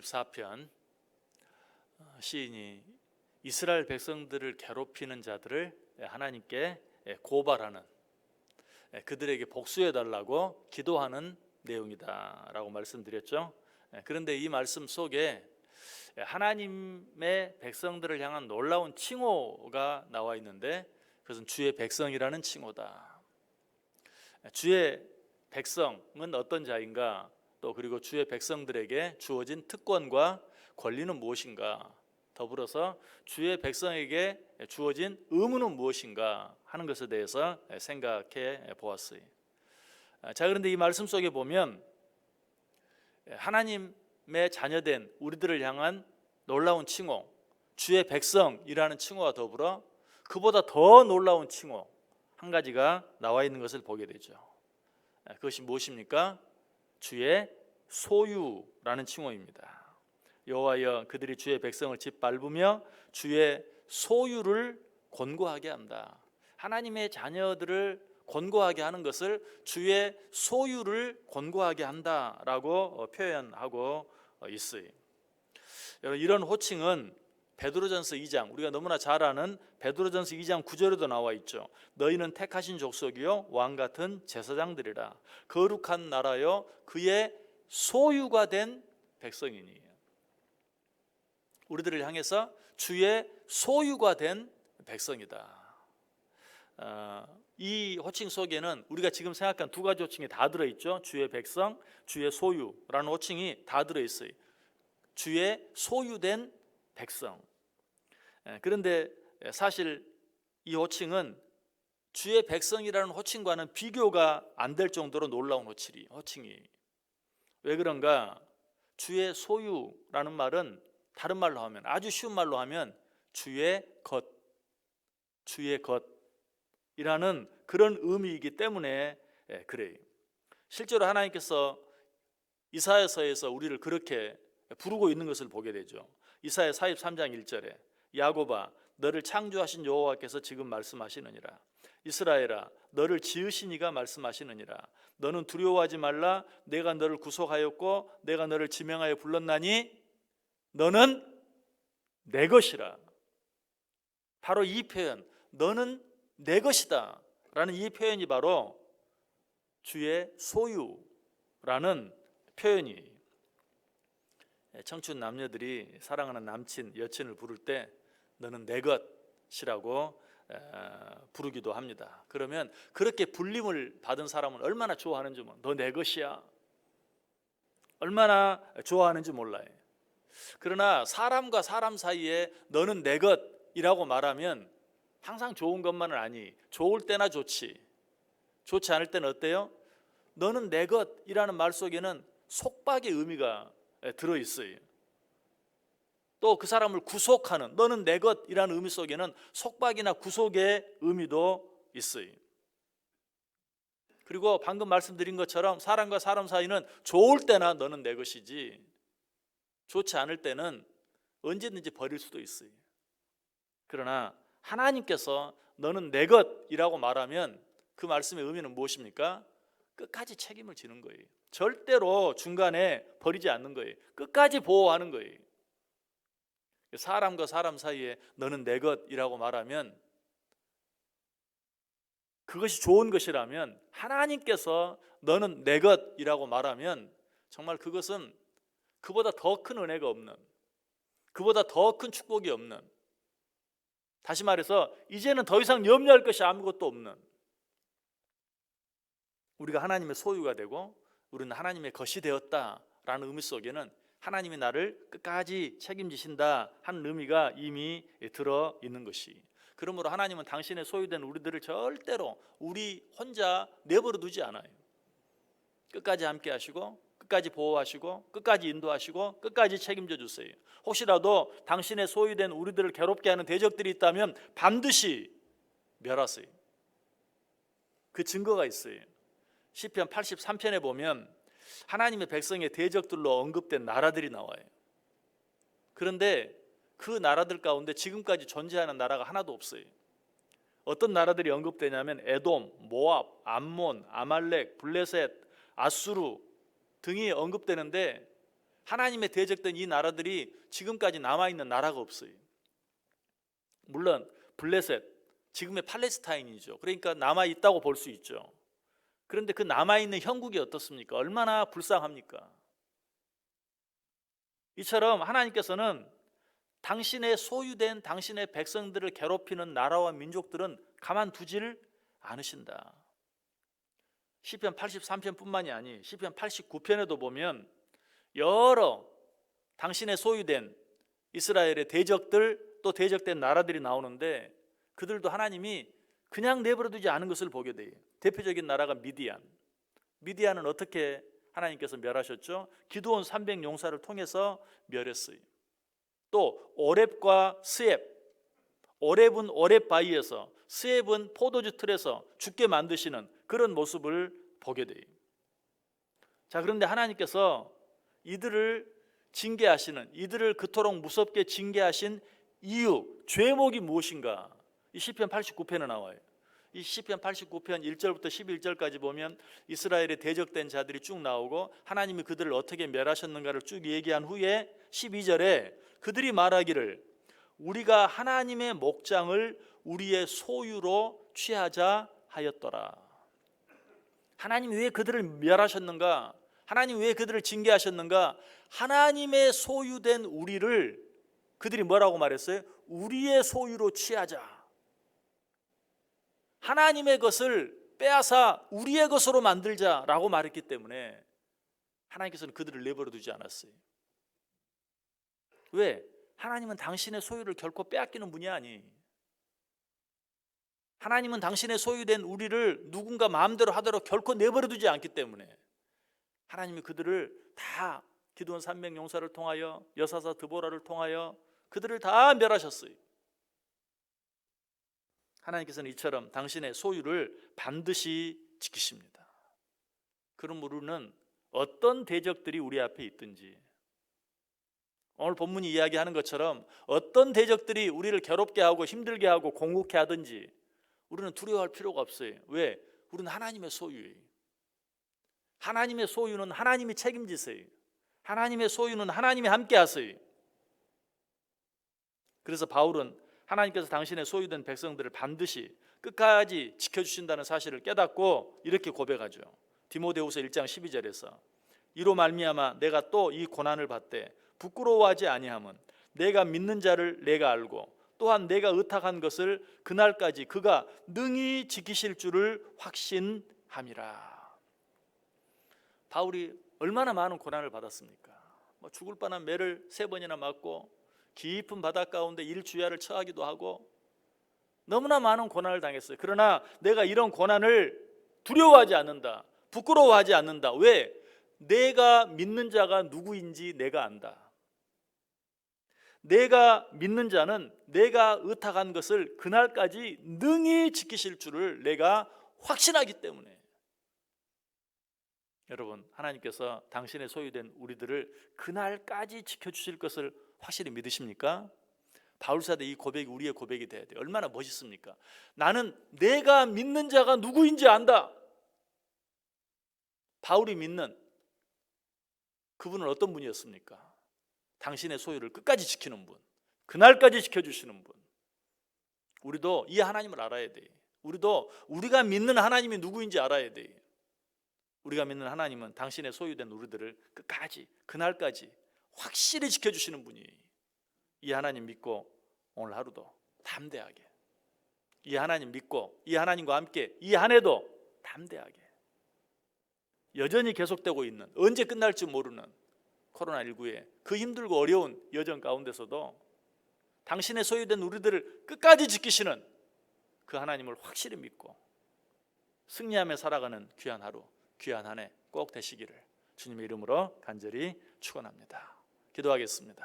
94편 어, 시인이 이스라엘 백성들을 괴롭히는 자들을 하나님께 고발하는 예, 그들에게 복수해 달라고 기도하는 내용이다라고 말씀드렸죠. 예, 그런데 이 말씀 속에 하나님의 백성들을 향한 놀라운 칭호가 나와 있는데 그것은 주의 백성이라는 칭호다. 예, 주의 백성은 어떤 자인가? 또 그리고 주의 백성들에게 주어진 특권과 권리는 무엇인가? 더불어서 주의 백성에게 주어진 의무는 무엇인가 하는 것에 대해서 생각해 보았어요. 자, 그런데 이 말씀 속에 보면 하나님의 자녀된 우리들을 향한 놀라운 칭호, 주의 백성이라는 칭호와 더불어 그보다 더 놀라운 칭호 한 가지가 나와 있는 것을 보게 되죠. 그것이 무엇입니까? 주의 소유라는 칭호입니다. 여호와여 그들이 주의 백성을 짓밟으며 주의 소유를 권고하게 한다. 하나님의 자녀들을 권고하게 하는 것을 주의 소유를 권고하게 한다라고 표현하고 있어요. 여러분 이런 호칭은 베드로전서 2장 우리가 너무나 잘 아는 베드로전서 2장 9절에도 나와 있죠. 너희는 택하신 족속이요 왕 같은 제사장들이라 거룩한 나라요 그의 소유가 된 백성이니 우리들을 향해서 주의 소유가 된 백성이다. 어, 이 호칭 속에는 우리가 지금 생각한 두 가지 호칭이 다 들어 있죠. 주의 백성, 주의 소유라는 호칭이 다 들어 있어요. 주의 소유된 백성. 예, 그런데 사실 이 호칭은 주의 백성이라는 호칭과는 비교가 안 될 정도로 놀라운 호칭이 호칭이 왜 그런가? 주의 소유라는 말은 다른 말로 하면 아주 쉬운 말로 하면 주의 것, 주의 것이라는 그런 의미이기 때문에 예, 그래요. 실제로 하나님께서 이사야서에서 우리를 그렇게 부르고 있는 것을 보게 되죠. 이사야 43장 1절에 야곱아 너를 창조하신 여호와께서 지금 말씀하시느니라 이스라엘아 너를 지으신 이가 말씀하시느니라 너는 두려워하지 말라 내가 너를 구속하였고 내가 너를 지명하여 불렀나니 너는 내 것이라. 바로 이 표현, 너는 내 것이다. 라는 이 표현이 바로 주의 소유라는 표현이 청춘 남녀들이 사랑하는 남친, 여친을 부를 때 너는 내 것이라고 부르기도 합니다. 그러면 그렇게 불림을 받은 사람은 얼마나 좋아하는지 너내 것이야. 얼마나 좋아하는지 몰라요. 그러나 사람과 사람 사이에 너는 내 것이라고 말하면 항상 좋은 것만은 아니. 좋을 때나 좋지. 좋지 않을 때는 어때요? 너는 내 것이라는 말 속에는 속박의 의미가 들어 있어요. 또 그 사람을 구속하는 너는 내 것이라는 의미 속에는 속박이나 구속의 의미도 있어요. 그리고 방금 말씀드린 것처럼 사람과 사람 사이는 좋을 때나 너는 내 것이지 좋지 않을 때는 언제든지 버릴 수도 있어요. 그러나 하나님께서 너는 내 것이라고 말하면 그 말씀의 의미는 무엇입니까? 끝까지 책임을 지는 거예요. 절대로 중간에 버리지 않는 거예요. 끝까지 보호하는 거예요. 사람과 사람 사이에 너는 내 것이라고 말하면 그것이 좋은 것이라면 하나님께서 너는 내 것이라고 말하면 정말 그것은 그보다 더 큰 은혜가 없는 그보다 더 큰 축복이 없는 다시 말해서 이제는 더 이상 염려할 것이 아무것도 없는 우리가 하나님의 소유가 되고 우리는 하나님의 것이 되었다라는 의미 속에는 하나님이 나를 끝까지 책임지신다 하는 의미가 이미 들어 있는 것이 그러므로 하나님은 당신의 소유된 우리들을 절대로 우리 혼자 내버려 두지 않아요. 끝까지 함께 하시고 끝까지 보호하시고 끝까지 인도하시고 끝까지 책임져 주세요. 혹시라도 당신의 소유된 우리들을 괴롭게 하는 대적들이 있다면 반드시 멸하세요. 그 증거가 있어요. 시편 83편에 보면 하나님의 백성의 대적들로 언급된 나라들이 나와요. 그런데 그 나라들 가운데 지금까지 존재하는 나라가 하나도 없어요. 어떤 나라들이 언급되냐면 에돔, 모압, 암몬, 아말렉, 블레셋, 아수르 등이 언급되는데 하나님의 대적된 이 나라들이 지금까지 남아 있는 나라가 없어요. 물론 블레셋 지금의 팔레스타인이죠. 그러니까 남아 있다고 볼 수 있죠. 그런데 그 남아 있는 형국이 어떻습니까? 얼마나 불쌍합니까? 이처럼 하나님께서는 당신의 소유된 당신의 백성들을 괴롭히는 나라와 민족들은 가만두지를 않으신다. 시편 83편뿐만이 아니 시편 89편에도 보면 여러 당신의 소유된 이스라엘의 대적들 또 대적된 나라들이 나오는데 그들도 하나님이 그냥 내버려 두지 않은 것을 보게 돼요. 대표적인 나라가 미디안. 미디안은 어떻게 하나님께서 멸하셨죠? 기도원 300 용사를 통해서 멸했어요. 또 오렙과 스앱. 오렙은 오렙 바위에서 스앱은 포도주 틀에서 죽게 만드시는 그런 모습을 보게 돼요. 자, 그런데 하나님께서 이들을 징계하시는 이들을 그토록 무섭게 징계하신 이유, 죄목이 무엇인가? 이 시편 89편에 나와요. 이 시편 89편 1절부터 11절까지 보면 이스라엘의 대적된 자들이 쭉 나오고 하나님이 그들을 어떻게 멸하셨는가를 쭉 얘기한 후에 12절에 그들이 말하기를 우리가 하나님의 목장을 우리의 소유로 취하자 하였더라. 하나님이 왜 그들을 멸하셨는가? 하나님 왜 그들을 징계하셨는가? 하나님의 소유된 우리를 그들이 뭐라고 말했어요? 우리의 소유로 취하자. 하나님의 것을 빼앗아 우리의 것으로 만들자라고 말했기 때문에 하나님께서는 그들을 내버려 두지 않았어요. 왜? 하나님은 당신의 소유를 결코 빼앗기는 분이 아니. 하나님은 당신의 소유된 우리를 누군가 마음대로 하도록 결코 내버려 두지 않기 때문에 하나님이 그들을 다 기도원 300 용사를 통하여 여사사 드보라를 통하여 그들을 다 멸하셨어요. 하나님께서는 이처럼 당신의 소유를 반드시 지키십니다. 그러므로 우리는 어떤 대적들이 우리 앞에 있든지 오늘 본문이 이야기하는 것처럼 어떤 대적들이 우리를 괴롭게 하고 힘들게 하고 공국해 하든지 우리는 두려워할 필요가 없어요. 왜? 우리는 하나님의 소유예요. 하나님의 소유는 하나님이 책임지세요. 하나님의 소유는 하나님이 함께 하세요. 그래서 바울은 하나님께서 당신의 소유된 백성들을 반드시 끝까지 지켜주신다는 사실을 깨닫고 이렇게 고백하죠. 디모데후서 1장 12절에서 이로 말미암아 내가 또 이 고난을 받되 부끄러워하지 아니함은 내가 믿는 자를 내가 알고 또한 내가 의탁한 것을 그날까지 그가 능히 지키실 줄을 확신함이라. 바울이 얼마나 많은 고난을 받았습니까? 뭐 죽을 뻔한 매를 세 번이나 맞고 깊은 바다 가운데 일주야를 처하기도 하고 너무나 많은 고난을 당했어요. 그러나 내가 이런 고난을 두려워하지 않는다. 부끄러워하지 않는다. 왜? 내가 믿는 자가 누구인지 내가 안다. 내가 믿는 자는 내가 의탁한 것을 그날까지 능히 지키실 줄을 내가 확신하기 때문에 여러분 하나님께서 당신의 소유된 우리들을 그날까지 지켜주실 것을 확실히 믿으십니까? 바울사대 이 고백이 우리의 고백이 돼야 돼요. 얼마나 멋있습니까? 나는 내가 믿는 자가 누구인지 안다. 바울이 믿는 그분은 어떤 분이었습니까? 당신의 소유를 끝까지 지키는 분, 그날까지 지켜주시는 분. 우리도 이 하나님을 알아야 돼. 우리도 우리가 믿는 하나님이 누구인지 알아야 돼. 우리가 믿는 하나님은 당신의 소유된 우리들을 끝까지 그날까지 확실히 지켜주시는 분이 이 하나님 믿고 오늘 하루도 담대하게 이 하나님 믿고 이 하나님과 함께 이 한 해도 담대하게 여전히 계속되고 있는 언제 끝날지 모르는 코로나19의 그 힘들고 어려운 여정 가운데서도 당신의 소유된 우리들을 끝까지 지키시는 그 하나님을 확실히 믿고 승리하며 살아가는 귀한 하루, 귀한 한 해 꼭 되시기를 주님의 이름으로 간절히 축원합니다. 기도하겠습니다.